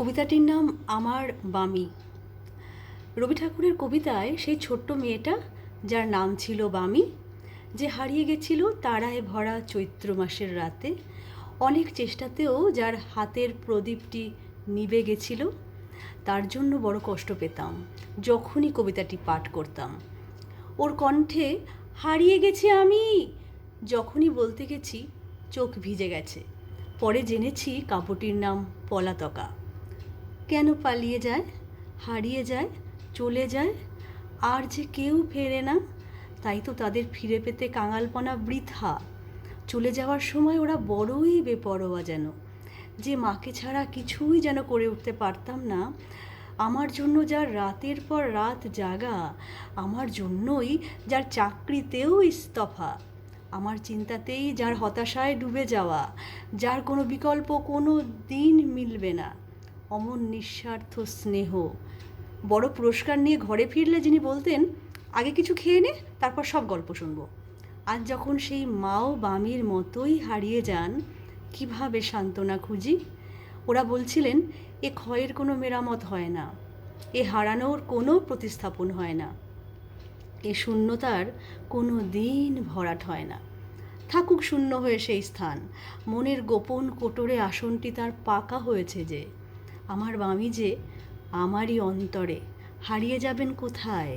কবিতাটির নাম আমার বামি। রবি ঠাকুরের কবিতায় সেই ছোট্ট মেয়েটা, যার নাম ছিল বামি, যে হারিয়ে গেছিল তারায় ভরা চৈত্র মাসের রাতে। অনেক চেষ্টাতেও যার হাতের প্রদীপটি নিভে গেছিল, তার জন্য বড় কষ্ট পেতাম, যখনই কবিতাটি পাঠ করতাম। ওর কণ্ঠে, হারিয়ে গেছি আমি! যখনই বলতে গেছি, চোখ ভিজে গেছে। পরে জেনেছি কাপড়টির নাম পলাতকা। কেন পালিয়ে যায়? হারিয়ে যায়? চলে যায়? আর যে কেউ ফেরে না? তাই তো তাদের ফিরে পেতে কাঙালপনা বৃথা। চলে যাওয়ার সময় ওরা বড়ই বেপরোয়া যেন। যে মাকে ছাড়া কিছুই যেন করে উঠতে পারতাম না। আমার জন্য যার রাতের পর রাত জাগা, আমার জন্যই যার চাকরিতেও ইস্তফা। আমার চিন্তাতেই যার হতাশায় ডুবে যাওয়া, যার কোনো বিকল্প কোনো দিন মিলবে না। অমন নিঃস্বার্থ স্নেহ। বড় পুরস্কার নিয়ে ঘরে ফিরলে যিনি বলতেন, আগে কিছু খেয়ে নে, তারপর সব গল্প শুনব। আজ যখন সেই মাও বামির মতোই হারিয়ে যান, কীভাবে সান্ত্বনা খুঁজি? ওরা বলছিলেন, এ ক্ষয়ের কোনো মেরামত হয় না। এ হারানোর কোনো প্রতিস্থাপন হয় না। এ শূন্যতার কোনো দিন ভরাট হয় না। থাকুক শূন্য হয়ে সেই স্থান। মনের গোপন কোটরে আসনটি তার পাকা হয়েছে যে আমার বামি যে আমারই অন্তরে হারিয়ে যাবেন কোথায়?